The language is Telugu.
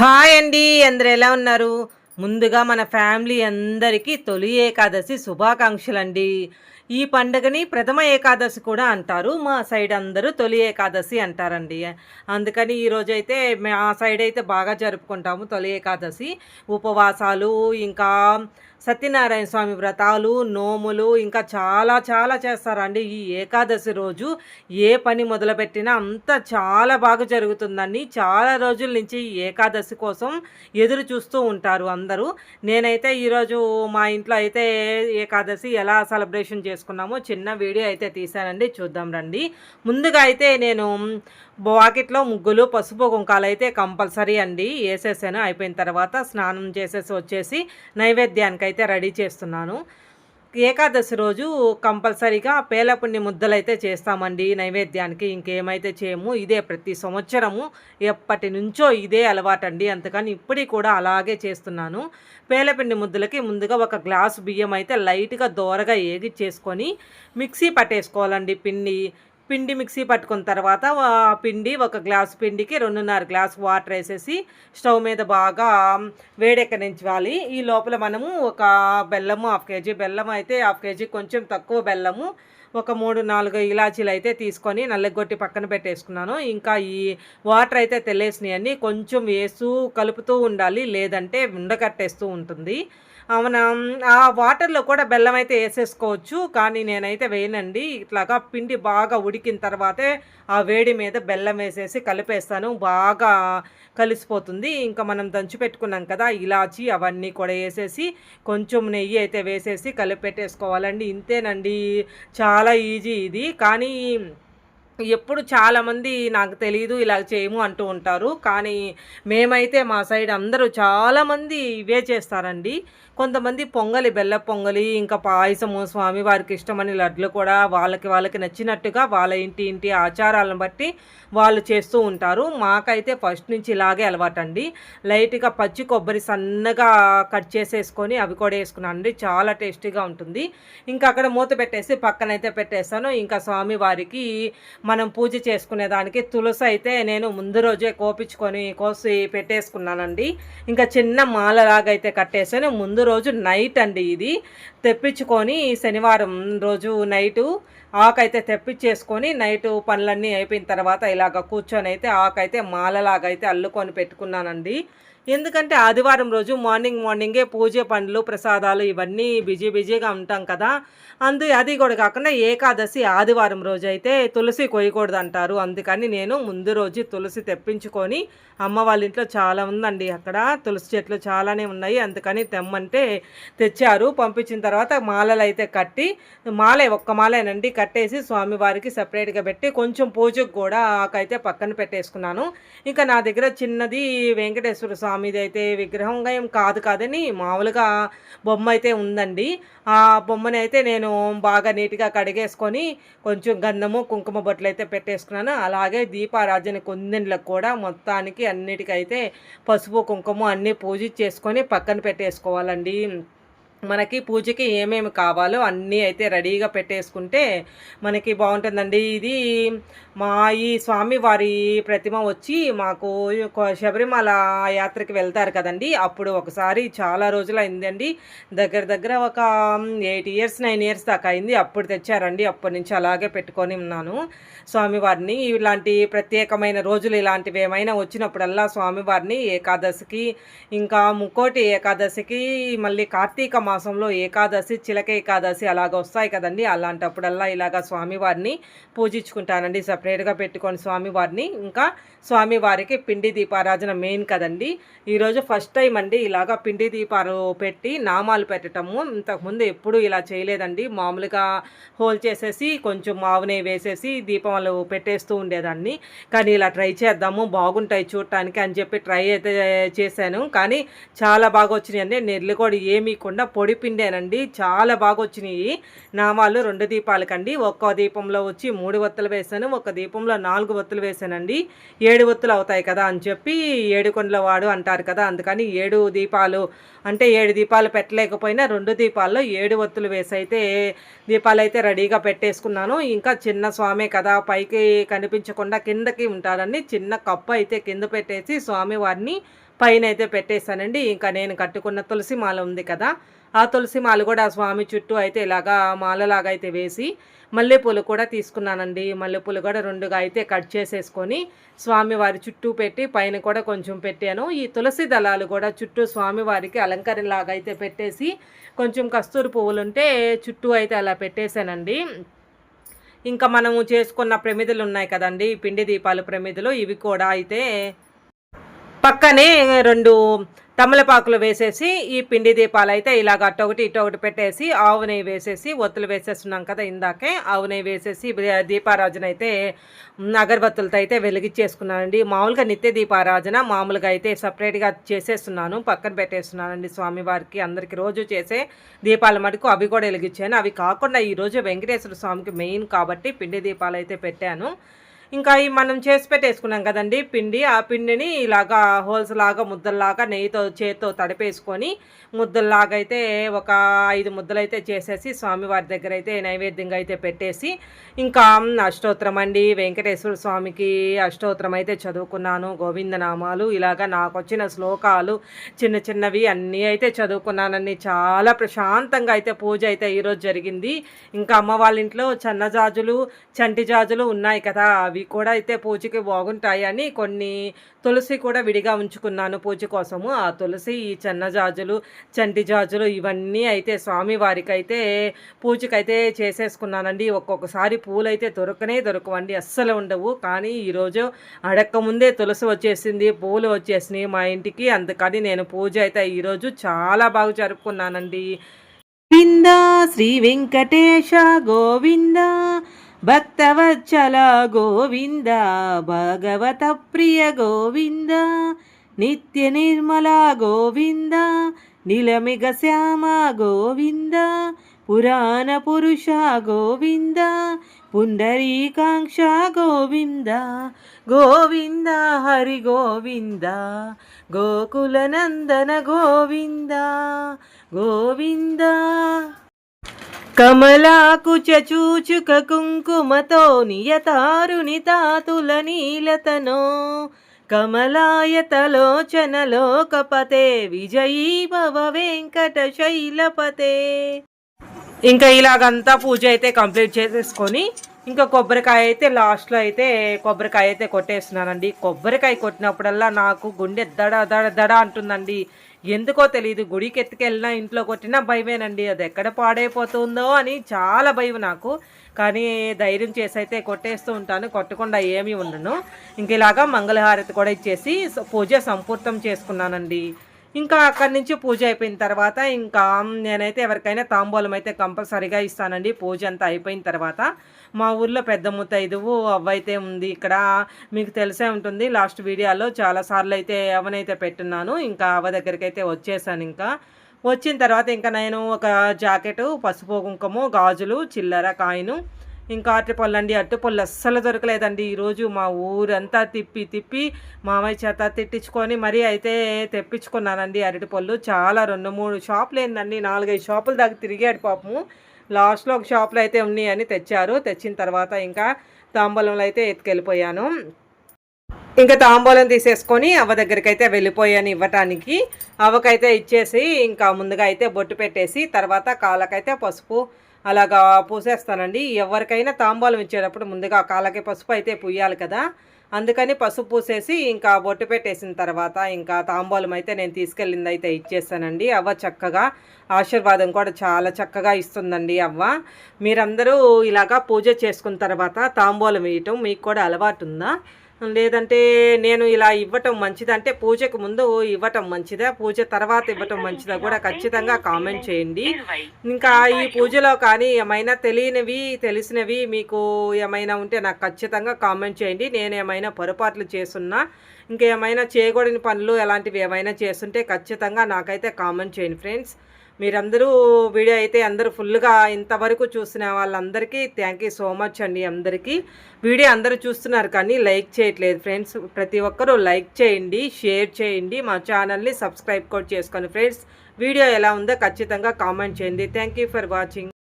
హాయ్ అండి అందరు ఎలా ఉన్నారు? ముందుగా మన ఫ్యామిలీ అందరికీ తొలి ఏకాదశి శుభాకాంక్షలు అండి ఈ పండుగని ప్రథమ ఏకాదశి కూడా అంటారు. మా సైడ్ అందరూ తొలి ఏకాదశి అంటారండి. అందుకని ఈరోజు అయితే మా సైడ్ అయితే బాగా జరుపుకుంటాము తొలి ఏకాదశి. ఉపవాసాలు ఇంకా సత్యనారాయణ స్వామి వ్రతాలు నోములు ఇంకా చాలా చాలా చేస్తారండి. ఈ ఏకాదశి రోజు ఏ పని మొదలుపెట్టినా అంతా చాలా బాగా జరుగుతుందండి. చాలా రోజుల నుంచి ఈ ఏకాదశి కోసం ఎదురు చూస్తూ ఉంటారు అందరూ. నేనైతే ఈరోజు మా ఇంట్లో అయితే ఏకాదశి ఎలా సెలబ్రేషన్ చేసుకున్నామో చిన్న వీడియో అయితే తీశానండి. చూద్దాం రండి. ముందుగా అయితే నేను వాకిట్లో ముగ్గులు పసుపు కుంకాలు అయితే కంపల్సరీ అండి. వేసేసాను. అయిపోయిన తర్వాత స్నానం చేసేసి వచ్చేసి నైవేద్యానికి అయితే రెడీ చేస్తున్నాను. ఏకాదశి రోజు కంపల్సరీగా పేలపుణ్య ముద్దలు అయితే చేస్తామండి నైవేద్యానికి. ఇంకేమైతే చేయము ఇదే ప్రతి సంవత్సరము ఎప్పటి నుంచో ఇదే అలవాటండి. అందుకని ఇప్పటికి కూడా అలాగే చేస్తున్నాను. పేలపిండి ముద్దలకి ముందుగా ఒక గ్లాసు బియ్యం అయితే లైట్గా దోరగా ఏగి చేసుకొని మిక్సీ పట్టేసుకోవాలండి. పిండి పిండి మిక్సీ పట్టుకున్న తర్వాత ఆ పిండి ఒక గ్లాస్ పిండికి రెండున్నర గ్లాస్ వాటర్ వేసేసి స్టవ్ మీద బాగా వేడెక్కనించాలి. ఈ లోపల మనము ఒక బెల్లము హాఫ్ కేజీ బెల్లం అయితే హాఫ్ కేజీ కొంచెం తక్కువ బెల్లము ఒక మూడు నాలుగు ఇలాచీలు అయితే తీసుకొని నల్లగొట్టి పక్కన పెట్టేసుకున్నాను. ఇంకా ఈ వాటర్ అయితే తెల్లేసినాయని కొంచెం వేస్తూ కలుపుతూ ఉండాలి లేదంటే ఉండకట్టేస్తూ ఉంటుంది. అవున? ఆ వాటర్లో కూడా బెల్లం అయితే వేసేసుకోవచ్చు. కానీ నేనైతే వేయనండి. ఇట్లాగా పిండి బాగా ఉడికిన తర్వాతే ఆ వేడి మీద బెల్లం వేసేసి కలిపేస్తాను. బాగా కలిసిపోతుంది. ఇంకా మనం దంచి పెట్టుకున్నాం కదా ఇలాచి అవన్నీ కూడా వేసేసి కొంచెం నెయ్యి అయితే వేసేసి కలిపి పెట్టేసుకోవాలండి ఇంతేనండి. చాలా ఈజీ ఇది. కానీ ఎప్పుడు చాలామంది నాకు తెలియదు ఇలా చేయము అంటూ ఉంటారు. కానీ మేమైతే మా సైడ్ అందరూ చాలామంది ఇవే చేస్తారండి. కొంతమంది పొంగలి బెల్ల పొంగలి ఇంకా పాయసము స్వామి వారికి ఇష్టమని లడ్లు కూడా వాళ్ళకి వాళ్ళకి నచ్చినట్టుగా వాళ్ళ ఇంటి ఇంటి ఆచారాలను బట్టి వాళ్ళు చేస్తూ ఉంటారు. మాకైతే ఫస్ట్ నుంచి ఇలాగే అలవాటండి. లైట్గా పచ్చి కొబ్బరి సన్నగా కట్ చేసేసుకొని అవి కూడా వేసుకున్నాను అండి. చాలా టేస్టీగా ఉంటుంది. ఇంకా అక్కడ మూత పెట్టేసి పక్కనైతే పెట్టేస్తాను. ఇంకా స్వామి వారికి మనం పూజ చేసుకునేదానికి తులసి అయితే నేను ముందు రోజే కోపించుకొని కోసి పెట్టేసుకున్నానండి. ఇంకా చిన్న మాలలాగా అయితే కట్టేసాను ముందు రోజు నైట్ అండి ఇది. తెప్పించుకొని శనివారం రోజు నైటు ఆకైతే తెప్పించేసుకొని నైట్ పనులన్నీ అయిపోయిన తర్వాత ఇలాగ కూర్చొని అయితే ఆకైతే మాలలాగా అయితే అల్లుకొని పెట్టుకున్నానండి. ఎందుకంటే ఆదివారం రోజు మార్నింగ్ మార్నింగే పూజ పండ్లు ప్రసాదాలు ఇవన్నీ బిజీ బిజీగా ఉంటాం కదా. అందు అది కూడా కాకుండా ఏకాదశి ఆదివారం రోజు అయితే తులసి కొయ్యకూడదు అంటారు అందుకని నేను ముందు రోజు తులసి తెప్పించుకొని అమ్మ వాళ్ళ ఇంట్లో చాలా ఉందండి. అక్కడ తులసి చెట్లు చాలానే ఉన్నాయి. అందుకని తెమ్మంటే తెచ్చారు. పంపించిన తర్వాత మాలలు అయితే కట్టి మాలే ఒక్క మాలేనండి కట్టేసి స్వామివారికి సపరేట్గా పెట్టి కొంచెం పూజకు కూడా ఆకైతే పక్కన పెట్టేసుకున్నాను. ఇంకా నా దగ్గర చిన్నది వెంకటేశ్వర స్వామి స్వామిది అయితే విగ్రహంగా ఏం కాదు కాదని మామూలుగా బొమ్మ అయితే ఉందండి. ఆ బొమ్మని అయితే నేను బాగా నీట్గా కడిగేసుకొని కొంచెం గంధము కుంకుమ బొట్లు అయితే పెట్టేసుకున్నాను. అలాగే దీపారాజన కుందెండ్లకు కూడా మొత్తానికి అన్నిటికైతే పసుపు కుంకుమ అన్నీ పూజ చేసుకొని పక్కన పెట్టేసుకోవాలండి. మనకి పూజకి ఏమేమి కావాలో అన్నీ అయితే రెడీగా పెట్టేసుకుంటే మనకి బాగుంటుందండి. ఇది మా ఈ స్వామి వారి ప్రతిమ వచ్చి మాకు శబరిమల యాత్రకి వెళ్తారు కదండి. అప్పుడు ఒకసారి చాలా రోజులు అయిందండి. దగ్గర దగ్గర ఒక ఎయిట్ ఇయర్స్ నైన్ ఇయర్స్ దాకా అయింది. అప్పుడు తెచ్చారండి. అప్పటి నుంచి అలాగే పెట్టుకొని ఉన్నాను. స్వామివారిని ఇలాంటి ప్రత్యేకమైన రోజులు ఇలాంటివి ఏమైనా వచ్చినప్పుడల్లా స్వామివారిని ఏకాదశికి ఇంకా ముక్కోటి ఏకాదశికి మళ్ళీ కార్తీక మాసంలో ఏకాదశి చిలక ఏకాదశి అలాగ వస్తాయి కదండి. అలాంటప్పుడల్లా ఇలాగ స్వామివారిని పూజించుకుంటానండి. సపరేట్గా పెట్టుకొని స్వామివారిని. ఇంకా స్వామివారికి పిండి దీపారాధన మెయిన్ కదండి. ఈరోజు ఫస్ట్ టైం అండి ఇలాగ పిండి దీపాలు పెట్టి నామాలు పెట్టటము. ఇంతకుముందు ఎప్పుడూ ఇలా చేయలేదండి. మామూలుగా హోల్ చేసేసి కొంచెం మావునే వేసేసి దీపాలు పెట్టేస్తూ ఉండేదాన్ని. కానీ ఇలా ట్రై చేద్దాము బాగుంటాయి చూడటానికి అని చెప్పి ట్రై అయితే చేశాను. కానీ చాలా బాగా వచ్చినాయి అండి నెల్లు కూడా ఏమీకుండా పొడి పిండేనండి. చాలా బాగా వచ్చినాయి నా వాళ్ళు రెండు దీపాలకండి. ఒక్క దీపంలో వచ్చి మూడు వత్తులు వేసాను. ఒక దీపంలో నాలుగు వత్తులు వేశానండి ఏడు వత్తులు అవుతాయి కదా అని చెప్పి ఏడు కొండల వాడు అంటారు కదా. అందుకని ఏడు దీపాలు అంటే ఏడు దీపాలు పెట్టలేకపోయినా రెండు దీపాల్లో ఏడు వత్తులు వేసి అయితే దీపాలు అయితే రెడీగా పెట్టేసుకున్నాను. ఇంకా చిన్న స్వామి కదా పైకి కనిపించకుండా కిందకి ఉంటారని చిన్న కప్పు అయితే కింద పెట్టేసి స్వామి వారిని పైన అయితే పెట్టేశానండి. ఇంకా నేను కట్టుకున్న తులసి మాల ఉంది కదా. ఆ తులసి మాల కూడా ఆ స్వామి చుట్టూ అయితే ఇలాగా మాలలాగా అయితే వేసి మల్లెపూలు కూడా తీసుకున్నానండి. మల్లెపూలు కూడా రెండుగా అయితే కట్ చేసేసుకొని స్వామివారి చుట్టూ పెట్టి పైన కూడా కొంచెం పెట్టాను. ఈ తులసి దళాలు కూడా చుట్టూ స్వామివారికి అలంకరణలాగా అయితే పెట్టేసి కొంచెం కస్తూరి పువ్వులు ఉంటే చుట్టూ అయితే అలా పెట్టేశానండి. ఇంకా మనము చేసుకున్న ప్రమిదలు ఉన్నాయి కదండి పిండి దీపాలు ప్రమిదలు. ఇవి కూడా అయితే పక్కనే రెండు తమలపాకులు వేసేసి ఈ పిండి దీపాలు అయితే ఇలాగ అట్టొకటి ఇటొకటి పెట్టేసి ఆవు నెయ్యి వేసేసి ఒత్తులు వేసేస్తున్నాం కదా ఇందాకే. ఆవు నెయ్యి వేసేసి దీపారాజన అయితే అగరబత్తులతో అయితే వెలిగించేసుకున్నానండి. మామూలుగా నిత్య దీపారాజన మామూలుగా అయితే సపరేట్గా చేసేస్తున్నాను. పక్కన పెట్టేస్తున్నానండి స్వామివారికి. అందరికి రోజు చేసే దీపాల మటుకు అవి కూడా వెలిగించాను. అవి కాకుండా ఈరోజు వెంకటేశ్వర స్వామికి మెయిన్ కాబట్టి పిండి దీపాలు అయితే పెట్టాను. ఇంకా ఈ మనం చేసి పెట్టేసుకున్నాం కదండి పిండి. ఆ పిండిని ఇలాగా హోల్స్ లాగా ముద్దల్లాగా నెయ్యితో చేతితో తడిపేసుకొని ముద్దల్లాగా అయితే ఒక ఐదు ముద్దలు అయితే చేసేసి స్వామివారి దగ్గర అయితే నైవేద్యంగా అయితే పెట్టేసి ఇంకా అష్టోత్తరం అండి. వెంకటేశ్వర స్వామికి అష్టోత్తరం అయితే చదువుకున్నాను. గోవిందనామాలు ఇలాగా నాకు వచ్చిన శ్లోకాలు చిన్న చిన్నవి అన్నీ అయితే చదువుకున్నానని చాలా ప్రశాంతంగా అయితే పూజ అయితే ఈరోజు జరిగింది. ఇంకా అమ్మ వాళ్ళ ఇంట్లో చన్నజాజులు చంటి జాజులు ఉన్నాయి కదా అవి అవి కూడా అయితే పూజకి బాగుంటాయని కొన్ని తులసి కూడా విడిగా ఉంచుకున్నాను పూజ కోసము. ఆ తులసి ఈ చెన్న జాజులు చంటి జాజులు ఇవన్నీ అయితే స్వామివారికి అయితే పూజకైతే చేసేసుకున్నానండి. ఒక్కొక్కసారి పూలు అయితే దొరకనే దొరకవండి అస్సలు ఉండవు. కానీ ఈరోజు అడక్క ముందే తులసి వచ్చేసింది పూలు వచ్చేసినాయి మా ఇంటికి. అందుకని నేను పూజ అయితే ఈరోజు చాలా బాగా జరుపుకున్నానండి. గోవింద శ్రీ వెంకటేశ గోవింద భక్తవచ్చల గోవింద భగవత ప్రియ గోవింద నిత్య నిర్మల గోవింద నిలమిగ శ్యామ గోవింద పురాణ పురుష గోవింద పుండరీకాంక్ష గోవింద గోవింద హరి గోవింద గోకులనందన గోవింద గోవింద కమలాకు చూచుక కుంకుమతో నియతారుని తాతుల నీలతనో. కమలాయతలోచనలోకపతే విజయీ భవ వెంకట శైలపతే ఇంకా ఇలాగంతా పూజ అయితే కంప్లీట్ చేసేసుకొని ఇంకా కొబ్బరికాయ అయితే లాస్ట్లో అయితే కొబ్బరికాయ అయితే కొట్టేస్తున్నానండి. కొబ్బరికాయ కొట్టినప్పుడల్లా నాకు గుండె దడ దడ దడ అంటుందండి. ఎందుకో తెలియదు గుడికి ఎత్తుకెళ్ళినా ఇంట్లో కొట్టినా భయమేనండి. అది ఎక్కడ పాడైపోతుందో అని చాలా భయం నాకు. కానీ ధైర్యం చేసి అయితే కొట్టేస్తూ ఉంటాను. కొట్టకుండా ఏమీ ఉండను. ఇంక ఇలాగా మంగళహారతి కూడా ఇచ్చేసి పూజ సంపూర్తం చేసుకున్నానండి. ఇంకా అక్కడి నుంచి పూజ అయిపోయిన తర్వాత ఇంకా నేనైతే ఎవరికైనా తాంబూలం అయితే కంపల్సరీగా ఇస్తానండి. పూజ అంతా అయిపోయిన తర్వాత. మా ఊర్లో పెద్ద ముత్తైదువు అవ్వైతే ఉంది. ఇక్కడ మీకు తెలిసే ఉంటుంది లాస్ట్ వీడియోలో చాలాసార్లు అయితే అవనైతే పెట్టున్నాను. ఇంకా అవ్వ దగ్గరికి అయితే వచ్చేసాను ఇంకా. వచ్చిన తర్వాత ఇంకా నేను ఒక జాకెట్ పసుపు కుంకుమ గాజులు చిల్లర కాయిను ఇంకా అరటిపళ్ళు అండి అరటిపళ్ళు అస్సలు దొరకలేదండి. ఈరోజు మా ఊరంతా తిప్పి తిప్పి మామయ్య చేత తిట్టించుకొని మరీ అయితే తెప్పించుకున్నానండి అరటిపళ్ళు చాలా రెండు మూడు షాపులు ఏందండి నాలుగైదు షాపుల దాకా తిరిగాడు పాపము. లాస్ట్లో ఒక షాప్లో అయితే ఉన్నాయని తెచ్చారు. తెచ్చిన తర్వాత ఇంకా తాంబూలంలో అయితే ఎత్తుకెళ్ళిపోయాను. ఇంకా తాంబూలం తీసేసుకొని అవ్వ దగ్గరికి అయితే వెళ్ళిపోయాను ఇవ్వటానికి. అవ్వకైతే ఇచ్చేసి ఇంకా ముందుగా అయితే బొట్టు పెట్టేసి తర్వాత కాళ్ళకైతే పసుపు అలాగా పూసేస్తానండి. ఎవరికైనా తాంబూలం ఇచ్చేటప్పుడు ముందుగా కాళ్ళకి పసుపు అయితే పుయ్యాలి కదా. అందుకని పసుపు పూసేసి ఇంకా బొట్టు పెట్టేసిన తర్వాత ఇంకా తాంబూలం అయితే నేను తీసుకెళ్ళింది అయితే ఇచ్చేస్తానండి అవ్వ చక్కగా ఆశీర్వాదం కూడా చాలా చక్కగా ఇస్తుందండి అవ్వ. మీరందరూ ఇలాగా పూజ చేసుకున్న తర్వాత తాంబూలం వేయటం మీకు కూడా అలవాటు ఉందా? లేదంటే నేను ఇలా ఇవ్వటం మంచిదా అంటే పూజకు ముందు ఇవ్వటం మంచిదా పూజ తర్వాత ఇవ్వటం మంచిదా కూడా ఖచ్చితంగా కామెంట్ చేయండి. ఇంకా ఈ పూజలో కానీ ఏమైనా తెలియనివి తెలిసినవి మీకు ఏమైనా ఉంటే నాకు ఖచ్చితంగా కామెంట్ చేయండి. నేను ఏమైనా పొరపాట్లు చేస్తున్నా ఇంకేమైనా చేయకూడని పనులు ఎలాంటివి ఏమైనా చేస్తుంటే ఖచ్చితంగా నాకైతే కామెంట్ చేయండి ఫ్రెండ్స్. మీరందరూ వీడియో అయితే అందరూ ఫుల్గా ఇంతవరకు చూసిన వాళ్ళందరికీ థ్యాంక్ యూ సో మచ్ అండి అందరికీ. వీడియో అందరూ చూస్తున్నారు కానీ లైక్ చేయట్లేదు ఫ్రెండ్స్. ప్రతి ఒక్కరూ లైక్ చేయండి షేర్ చేయండి మా ఛానల్ని సబ్స్క్రైబ్ కూడా చేసుకోండి ఫ్రెండ్స్. వీడియో ఎలా ఉందో ఖచ్చితంగా కామెంట్ చేయండి. Thank for watching